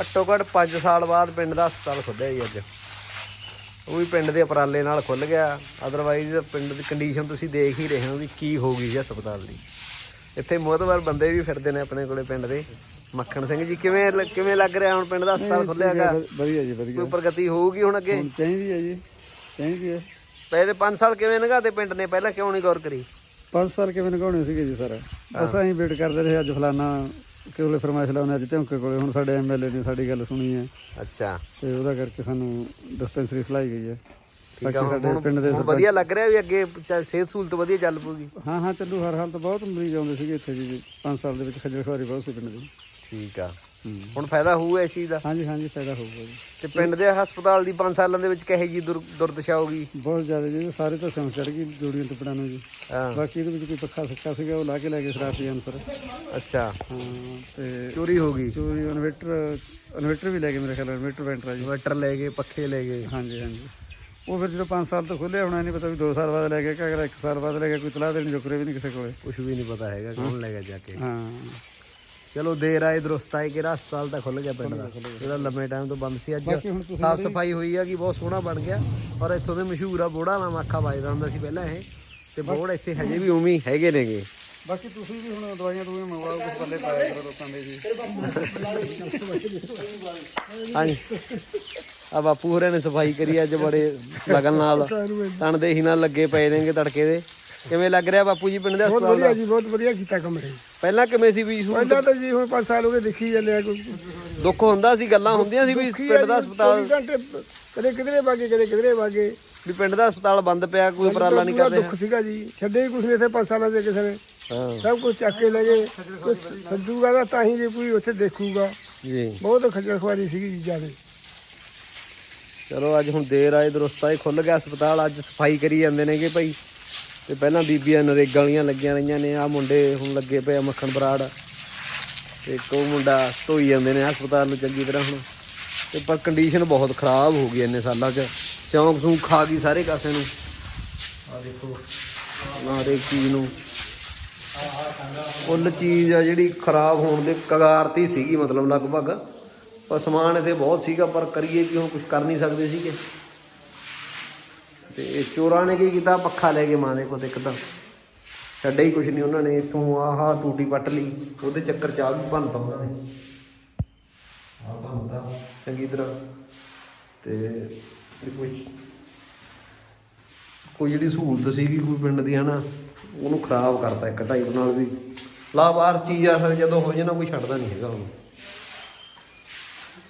ਘੱਟੋ ਘੱਟ 5 ਸਾਲ ਬਾਅਦ ਪਿੰਡ ਦਾ ਹਸਪਤਾਲ ਖੁੱਲਿਆ ਜੀ ਅੱਜ। ਉਹ ਵੀ ਪਿੰਡ ਦੇ ਉਪਰਾਲੇ ਨਾਲ ਖੁੱਲ ਗਿਆ। ਅਦਰਵਾਈਜ਼ ਪਿੰਡ ਦੀ ਕੰਡੀਸ਼ਨ ਤੁਸੀਂ ਦੇਖ ਹੀ ਰਹੇ ਹੋ ਵੀ ਕੀ ਹੋ ਗਈ ਜੀ ਹਸਪਤਾਲ ਦੀ। ਇੱਥੇ ਮੋਹਤਵਾਰ ਬੰਦੇ ਵੀ ਫਿਰਦੇ ਨੇ ਆਪਣੇ ਕੋਲੇ ਪਿੰਡ ਦੇ। ਮੱਖਣ ਸਿੰਘ ਜੀ ਕਿਵੇਂ ਕਿਵੇਂ ਲੱਗ ਰਿਹਾ ਹੁਣ ਪਿੰਡ ਦਾ ਹਸਪਤਾਲ ਖੁੱਲਿਆਗਾ ਵਧੀਆ ਜੀ ਵਧੀਆ ਕੋਈ ਪ੍ਰਗਤੀ ਹੋਊਗੀ ਹੁਣ ਅੱਗੇ? ਚਾਹੀਦੀ ਹੈ ਜੀ ਚਾਹੀਦੀ ਹੈ। ਪਹਿਲੇ 5 ਸਾਲ ਕਿਵੇਂ ਲੰਘਾਤੇ ਪਿੰਡ ਨੇ? ਪਹਿਲਾਂ ਕਿਉਂ ਨਹੀਂ ਗੌਰ ਕਰੀ? 5 ਸਾਲ ਕਿਵੇਂ ਲਗਾਉਣੇ ਸੀਗੇ ਜੀ ਸਰ? ਅਸੀਂ ਵੇਟ ਕਰਦੇ ਰਹੇ ਅੱਜ ਫਲਾਨਾ ਕੋਲੇ ਫਰਮਾਇਸ਼ ਲਾਉਣੇ ਅੱਜ ਧਮਕੇ ਕੋਲੇ ਹੁਣ ਸਾਡੇ ਐਮਐਲਏ ਨੇ ਸਾਡੀ ਗੱਲ ਸੁਣੀ ਹੈ। ਅੱਛਾ। ਤੇ ਉਹਦਾ ਕਰਕੇ ਸਾਨੂੰ ਡਿਸਪੈਂਸਰੀ ਖਲਾਈ ਗਈ ਹੈ। ਠੀਕ ਆ ਹੁਣ ਪਿੰਡ ਦੇ ਵਧੀਆ ਲੱਗ ਰਿਹਾ ਵੀ ਅੱਗੇ ਸਿਹਤ ਸਹੂਲਤ ਵਧੀਆ ਚੱਲ ਪੂਗੀ ਹਾਂ ਹਾਂ ਚੱਲੂ ਹਰ ਹਾਲ ਤਾਂ ਬਹੁਤ ਮਰੀਜ਼ ਆਉਂਦੇ ਸੀਗੇ ਇੱਥੇ ਜੀ 5 ਸਾਲ ਦੇ ਵਿੱਚ ਖੱਜਲ ਖੁਆਰੀ ਬਹੁਤ ਸੀ ਪਿੰਡ ਦੀ। ਠੀਕ ਆ। ਹੂੰ। ਹੁਣ ਫਾਇਦਾ ਹੋਊ ਇਸ ਚੀਜ਼ ਦਾ? ਹਾਂਜੀ ਹਾਂਜੀ ਫਾਇਦਾ ਹੋਊਗਾ ਜੀ। ਤੇ ਪਿੰਡ ਦੇ ਹਸਪਤਾਲ ਦੀ 5 ਸਾਲਾਂ ਦੇ ਵਿੱਚ ਕਹੇ ਜੀ ਦੁਰ- ਦੁਰਦਸ਼ਾ ਹੋਗੀ ਬਹੁਤ ਜ਼ਿਆਦਾ ਜੀ ਸਾਰੇ ਤਾਂ ਸਮਝ ਚੜ ਗਈ ਜੋੜੀਆਂ ਟੁੱਟੜਾਂ ਨੂੰ ਜੀ। ਹਾਂ। ਬਾਕੀ ਇਹਦੇ ਵਿੱਚ ਕੋਈ ਪੱਖਾ ਸੱਕਾ ਸੀਗਾ ਉਹ ਲਾ ਕੇ ਲੈ ਗਏ ਸ਼ਰਾਰਤੀ ਅਨਸਰ। ਅੱਛਾ। ਹਾਂ ਤੇ ਚੋਰੀ ਹੋ ਗਈ? ਚੋਰੀ ਇਨਵੇਟਰ ਇਨਵੇਟਰ ਵੀ ਲੈ ਗਏ ਮੇਰੇ ਖਿਆਲ ਇਨਵੇਟਰ ਵੈਂਟਰ ਆ ਜੀ। ਇਨਵਰਟਰ ਲੈ ਗਏ ਪੱਖੇ ਲੈ ਗਏ। ਹਾਂਜੀ ਹਾਂਜੀ। ਉਹ ਫਿਰ ਜਦੋਂ 5 ਸਾਲ ਤੋਂ ਖੁੱਲੇ ਹੋਣਾ ਨਹੀਂ ਪਤਾ ਵੀ 2 ਸਾਲ ਬਾਅਦ ਲੈ ਗਏ ਕਿ ਅਗਰ 1 ਸਾਲ ਬਾਅਦ ਲੈ ਗਏ ਕੋਈ ਤਲਾਹ ਦੇਣੀ ਜੁਕਰੇ ਵੀ ਨਹੀਂ ਕਿਸੇ ਕੋਲੇ। ਕੁਝ ਵੀ ਨਹੀਂ ਪਤਾ ਹੈਗਾ ਕੌਣ ਲੈ ਗਿਆ ਜਾ ਕੇ। ਹਾਂ। ਚਲੋ ਦੇਰ ਆਏ ਦਰੁਸਤ ਆਏ ਕਿ ਹਸਪਤਾਲ ਤਾਂ ਖੁੱਲ ਗਿਆ ਪਿੰਡ ਦਾ। ਜਿਹੜਾ ਲੰਮੇ ਟਾਈਮ ਤੋਂ ਬੰਦ ਸੀ ਅੱਜ। ਬਾਕੀ ਹੁਣ ਤੁਸੀਂ ਸਾਫ਼ ਸਫ਼ਾਈ ਹੋਈ ਆ ਕਿ ਬਹੁਤ ਸੋਹਣਾ ਬਣ ਗਿਆ। ਔਰ ਇੱਥੋਂ ਦੇ ਮਸ਼ਹੂਰ ਆ ਬੋੜਾ ਨਾਮ ਆਖਾ ਵੱਜਦਾ ਹੁੰਦਾ ਸੀ ਪਹਿਲਾਂ ਇਹ। ਤੇ ਬੋੜ ਇੱਥੇ ਹਜੇ ਵੀ ਉਵੇਂ ਹੀ ਹੈਗੇ ਨੇਗੇ। ਬਾਕੀ ਤੁਸੀਂ ਵੀ ਹੁਣ ਦਵਾਈਆਂ ਦਵਾਈਆਂ ਮੰਗਵਾਓ ਕੁਝ ਪੱਲੇ ਪਾਇਆ ਕਰੋ ਲੋਕਾਂ ਦੇ ਜੀ ਹਾਂਜੀ। ਆ ਬਾਪੂ ਹੋਰਾਂ ਨੇ ਸਫ਼ਾਈ ਕਰੀ ਅੱਜ ਬੜੇ ਲਗਨ ਨਾਲ। ਤਣ ਦੇ ਹੀ ਨਾਲ ਲੱਗੇ ਪਏ ਨੇਗੇ ਤੜਕੇ ਦੇ। ਕਿਵੇਂ ਲੱਗ ਰਿਹਾ ਬਾਪੂ ਜੀ ਪਿੰਡ ਦੇ ਹਸਪਤਾਲ ਦਾ? ਜੀ ਬਹੁਤ ਵਧੀਆ ਕੀਤਾ ਕੰਮ ਇਹ ਪਹਿਲਾਂ ਕਿਵੇਂ ਸੀ ਵੀ ਸਹੂਲਤ? ਪਹਿਲਾਂ ਤਾਂ ਜੀ ਹੁਣ 5 ਸਾਲ ਹੋ ਗਏ ਦੇਖੀ ਜਾਂਦੇ ਆ ਕੋਈ। ਦੁੱਖ ਹੁੰਦਾ ਸੀ ਗੱਲਾਂ ਹੁੰਦੀਆਂ ਸੀ ਵੀ ਪਿੰਡ ਦਾ ਹਸਪਤਾਲ 24 ਘੰਟੇ ਕਦੇ ਕਿਧਰੇ ਵਾਗੇ ਕਦੇ ਕਿਧਰੇ ਵਾਗੇ। ਵੀ ਪਿੰਡ ਦਾ ਹਸਪਤਾਲ ਬੰਦ ਪਿਆ ਕੋਈ ਉਪਰਾਲਾ ਨਹੀਂ ਕਰਦੇ? ਦੁੱਖ ਸੀਗਾ ਜੀ। ਛੱਡੇ ਹੀ ਕੁਛ ਨਹੀਂ ਇੱਥੇ 5 ਸਾਲਾਂ ਦੇ ਕਿਸੇ ਨੇ। ਹਾਂ। ਸਭ ਕੁਝ ਚੱਕ ਕੇ ਲੈ ਗਏ। ਸੱਜੂਗਾ ਦਾ ਤਾਂ ਹੀ ਜੇ ਕੋਈ ਉੱਥੇ ਦੇਖੂਗਾ। ਜੀ। ਬਹੁਤ ਖੱਜਲ ਖਵਾਰੀ ਸੀਗੀ ਜੀ ਜ਼ਿਆਦਾ। ਚਲੋ ਅੱਜ ਹੁਣ ਦੇਰ ਆਏ ਦਰੁਸਤ ਆਏ ਖੁੱਲ ਗਿਆ ਹਸਪਤਾਲ। ਅੱਜ ਸਫ਼ਾਈ ਕਰੀ ਜਾਂਦੇ ਨੇਗੇ ਭਾਈ। ਤੇ ਪਹਿਲਾਂ ਬੀਬੀਆਂ ਨਰੇਗਾ ਵਾਲੀਆਂ ਲੱਗੀਆਂ ਰਹੀਆਂ ਨੇ ਆ ਮੁੰਡੇ ਹੁਣ ਲੱਗੇ ਪਏ ਆ ਮੱਖਣ ਬਰਾੜ। ਤੇ ਇੱਕ ਉਹ ਮੁੰਡਾ ਧੋਈ ਜਾਂਦੇ ਨੇ ਹਸਪਤਾਲ ਨੂੰ ਚੰਗੀ ਤਰ੍ਹਾਂ ਹੁਣ। ਤੇ ਪਰ ਕੰਡੀਸ਼ਨ ਬਹੁਤ ਖਰਾਬ ਹੋ ਗਈ ਇੰਨੇ ਸਾਲਾਂ 'ਚ। ਸਿਉਂਕ ਸੂੰ ਖਾ ਗਈ ਸਾਰੇ ਕਾਸੇ ਨੂੰ। ਆ ਦੇਖੋ, ਆਹ ਹਰੇਕ ਚੀਜ਼ ਨੂੰ। ਕੁੱਲ ਚੀਜ਼ ਆ ਜਿਹੜੀ ਖਰਾਬ ਹੋਣ ਦੇ ਕਗਾਰ ਤੇ ਹੀ ਸੀਗੀ ਮਤਲਬ ਲਗਭਗ। ਪਰ ਸਮਾਨ ਇੱਥੇ ਬਹੁਤ ਸੀਗਾ, ਪਰ ਕਰੀਏ ਕਿ ਹੁਣ ਕੁਝ ਕਰ ਨਹੀਂ ਸਕਦੇ ਸੀਗੇ। ਤੇ ਇਹ ਚੋਰਾਂ ਨੇ ਕੀ ਕੀਤਾ? ਪੱਖਾ ਲੈ ਕੇ ਮਾਂ ਦੇ ਕੋਲ ਇੱਕਦਮ ਛੱਡਿਆ ਹੀ ਕੁਛ ਨਹੀਂ ਉਹਨਾਂ ਨੇ। ਇੱਥੋਂ ਆਹ ਟੂਟੀ ਪੱਟ ਲਈ। ਉਹਦੇ ਚੱਕਰ ਚਾਹ ਵੀ ਭੰਨਤਾ ਉਹਨਾਂ ਨੇ। ਆਹ ਭੰਨਤਾ ਚੰਗੀ ਤਰ੍ਹਾਂ। ਤੇ ਇਹ ਕੋਈ ਕੋਈ ਜਿਹੜੀ ਸਹੂਲਤ ਸੀਗੀ ਕੋਈ ਪਿੰਡ ਦੀ, ਹਨਾ, ਉਹਨੂੰ ਖਰਾਬ ਕਰਤਾ ਇੱਕ ਟਾਈਪ ਨਾਲ ਵੀ। ਲਾਵਾਰਸ ਚੀਜ਼ ਆ ਸਰ ਜਦੋਂ ਹੋ ਜਾਣਾ ਕੋਈ ਛੱਡਦਾ ਨਹੀਂ ਹੈਗਾ ਉਹਨੂੰ।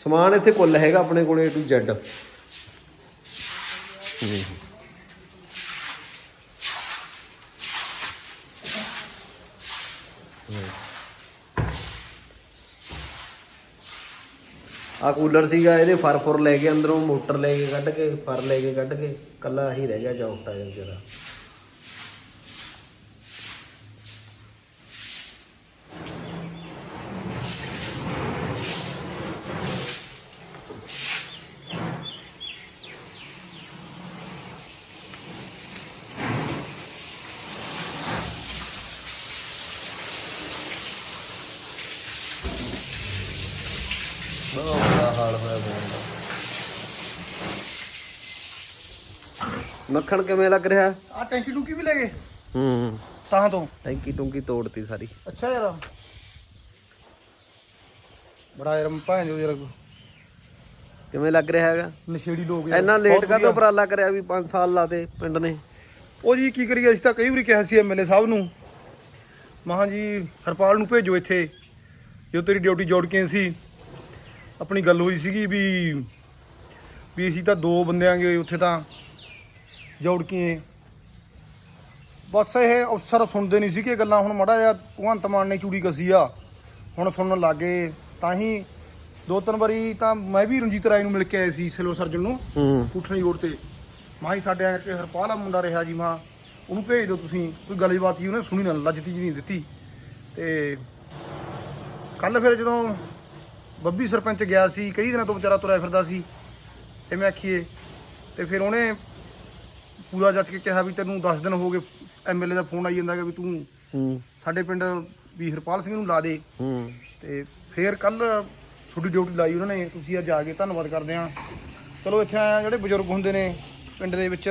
ਸਮਾਨ ਇੱਥੇ ਕੁੱਲ ਹੈਗਾ ਆਪਣੇ ਕੋਲੇ A to Z ਹੂੰ। ਆ ਕੂਲਰ ਸੀਗਾ, ਇਹਦੇ ਫਰ ਫੁਰ ਲੈ ਕੇ ਅੰਦਰੋਂ ਮੋਟਰ ਲੈ ਕੇ ਕੱਢ ਕੇ, ਫਰ ਲੈ ਕੇ ਕੱਢ ਕੇ, ਕੱਲਾ ਹੀ ਰਹਿ ਗਿਆ ਚੌਕਟਾ ਜਿਹਾ ਬਹੁਤ ਬੁਰਾ ਹਾਲ ਹੋਇਆ ਪਿਆ ਦਾ ਮੱਖਣ ਕਿਵੇਂ ਲੱਗ ਰਿਹਾ? ਆ ਟੈਂਕੀ ਟੂਕੀ ਵੀ ਲੈ ਗਏ। ਹੂੰ। ਤਾਂ ਤੋਂ। ਟੈਂਕੀ ਟੁੰਕੀ ਤੋੜਤੀ ਸਾਰੀ। ਅੱਛਾ ਯਾਰ। ਬੜਾ ਯਾਰ ਭਾਂ ਜੋ ਯਾਰ। ਕਿਵੇਂ ਲੱਗ ਰਿਹਾ ਹੈਗਾ? ਨਸ਼ੇੜੀ ਲੋਕ ਇੰਨਾ ਲੇਟ ਕਾਹਤੋਂ ਉਪਰਾਲਾ ਕਰਿਆ ਵੀ 5 ਸਾਲ ਲਾਤੇ ਪਿੰਡ ਨੇ? ਉਹ ਜੀ ਕੀ ਕਰੀਏ ਅਸੀਂ ਤਾਂ ਕਈ ਵਾਰੀ ਕਿਹਾ ਸੀ ਐਮਐਲਏ ਸਾਹਿਬ ਨੂੰ। ਮਹਾਂ ਜੀ ਹਰਪਾਲ ਨੂੰ ਭੇਜੋ ਇੱਥੇ। ਜੋ ਤੇਰੀ ਡਿਊਟੀ ਜੋੜ ਕੇ ਸੀ। ਆਪਣੀ ਗੱਲ ਹੋਈ ਸੀਗੀ ਵੀ ਵੀ ਅਸੀਂ ਤਾਂ ਦੋ ਬੰਦਿਆਂਗੇ ਉੱਥੇ ਤਾਂ ਜੋੜ ਕੇ ਬਸ ਇਹ ਅਫਸਰ ਸੁਣਦੇ ਨਹੀਂ ਸੀਗੇ ਗੱਲਾਂ ਹੁਣ ਮੜਾ ਜਿਹਾ ਭਗਵੰਤ ਮਾਨ ਨੇ ਚੂੜੀ ਕਸੀ ਆ ਹੁਣ ਸੁਣਨ ਲੱਗੇ। ਤਾਂ ਹੀ ਦੋ ਤਿੰਨ ਵਾਰੀ ਤਾਂ ਮੈਂ ਵੀ ਰਣਜੀਤ ਰਾਏ ਨੂੰ ਮਿਲ ਕੇ ਆਇਆ ਸੀ ਸਿਲਵਰ ਸਰਜਨ ਨੂੰ ਹੂੰ। ਪੁੱਠਣੀ ਰੋਡ ਤੇ। ਮਾਂ ਹੀ ਸਾਡੇ ਆ ਕੇ ਹਰਪਾਲ ਆ ਮੁੰਡਾ ਰਿਹਾ ਜੀ ਮਾਂ ਉਹਨੂੰ ਭੇਜ ਦਿਓ ਤੁਸੀਂ ਕੋਈ ਗੱਲਬਾਤ ਹੀ ਉਹਨੇ ਸੁਣੀ ਨਾ ਲੱਜਤੀ ਜੀ ਨਹੀਂ ਦਿੱਤੀ। ਤੇ ਕੱਲ ਫਿਰ ਜਦੋਂ ਬੱਬੀ ਸਰਪੰਚ ਗਿਆ ਸੀ ਕਈ ਦਿਨਾਂ ਤੋਂ ਵਿਚਾਰਾ ਤੁਰਿਆ ਫਿਰਦਾ ਸੀ ਐਵੇਂ ਆਖੀਏ ਤੇ ਫਿਰ ਉਹਨੇ ਪੂਰਾ ਜੱਜ ਕੇ ਕਿਹਾ ਵੀ ਤੈਨੂੰ 10 ਦਿਨ ਹੋ ਗਏ ਐਮਐਲਏ ਦਾ ਫੋਨ ਆਈ ਜਾਂਦਾ ਕਿ ਵੀ ਤੂੰ ਹੂੰ। ਸਾਡੇ ਪਿੰਡ ਵੀ ਹਰਪਾਲ ਸਿੰਘ ਨੂੰ ਲਾ ਦੇ। ਹੂੰ। ਤੇ ਫੇਰ ਕੱਲ ਤੁਹਾਡੀ ਡਿਊਟੀ ਲਾਈ ਉਹਨਾਂ ਨੇ ਤੁਸੀਂ ਅੱਜ ਆ ਕੇ ਧੰਨਵਾਦ ਕਰਦੇ ਆ ਚਲੋ ਇੱਥੇ ਆਇਆ ਜਿਹੜੇ ਬਜ਼ੁਰਗ ਹੁੰਦੇ ਨੇ ਪਿੰਡ ਦੇ ਵਿੱਚ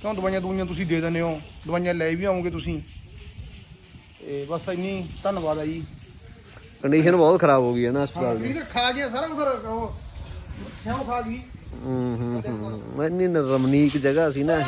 ਕਿਉਂ ਦਵਾਈਆਂ ਦੂਈਆਂ ਤੁਸੀਂ ਦੇ ਦਿੰਦੇ ਹੋ? ਦਵਾਈਆਂ ਲੈ ਵੀ ਆਉਂਗੇ ਤੁਸੀਂ। ਤੇ ਬਸ ਇੰਨੀ ਧੰਨਵਾਦ ਆ ਜੀ। ਕੰਡੀਸ਼ਨ ਬਹੁਤ ਖਰਾਬ ਹੋ ਗਈ ਹੈ ਨਾ ਹਸਪਤਾਲ ਦੀ। ਠੀਕ ਹੈ ਖਾ ਗਿਆ ਸਾਰਾ ਕੁਝ ਉਹ ਖਾ ਗਈ। ਹੂੰ ਹੂੰ ਹੂੰ ਇੰਨੀ ਰਮਨੀਕ ਜਗ੍ਹਾ ਸੀ ਨਾ ਇਹ।